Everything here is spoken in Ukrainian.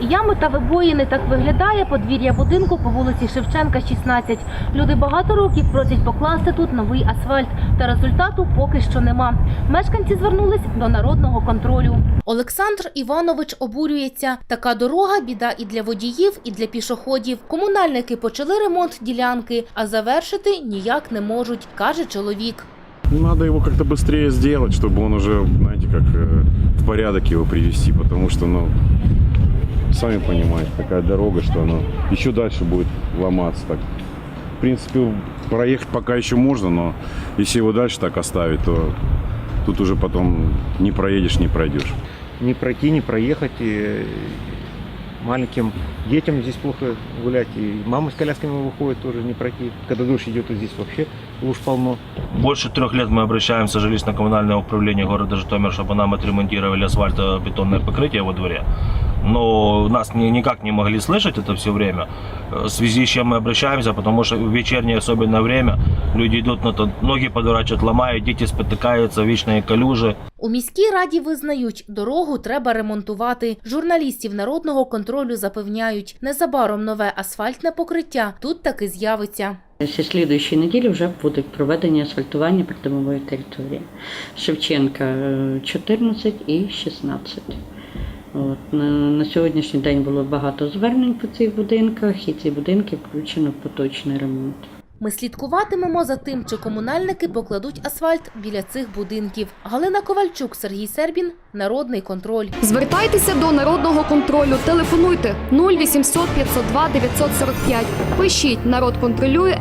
Ями та вибоїни так виглядає подвір'я будинку по вулиці Шевченка, 16. Люди багато років просять покласти тут новий асфальт, та результату поки що нема. Мешканці звернулись до народного контролю. Олександр Іванович обурюється. Така дорога біда і для водіїв, і для пішоходів. Комунальники почали ремонт ділянки, а завершити ніяк не можуть, каже чоловік. Надо его как-то быстрее сделать, чтобы он уже, знаете, как э, в порядок его привести, потому что, ну, сами понимаете, такая дорога, что она еще дальше будет ломаться. Так. В принципе, проехать пока еще можно, но если его дальше так оставить, то тут уже потом не проедешь, не пройдешь. не пройти, не проехать. И маленьким детям здесь плохо гулять. И мамы с колясками выходят тоже не пройти. Когда дождь идет, то здесь вообще луж полно. Больше трех лет мы обращаемся в жилищно-коммунальное управление города Житомир, чтобы нам отремонтировали асфальтобетонное покрытие во дворе. Но нас ни- никак не могли слышать это все время, э, в связи с чем мы обращаемся, потому что в вечернее особенное время люди идут, ну, то ноги подворачивают, ломают, дети спотыкаются, вечные калюжи. У міській раді визнають, дорогу треба ремонтувати. Журналістів народного контролю запевняють, незабаром нове асфальтне покриття тут таки з'явиться. Зі слідуючої неділі вже буде проведення асфальтування придомової території. Шевченка е, 14 і 16. От, на, на сьогоднішній день було багато звернень по цих будинках, і ці будинки включено в поточний ремонт. Ми слідкуватимемо за тим, чи комунальники покладуть асфальт біля цих будинків. Галина Ковальчук, Сергій Сербін, Народний контроль. Звертайтеся до народного контролю. Телефонуйте 0800 502 945. Пишіть народ контролює.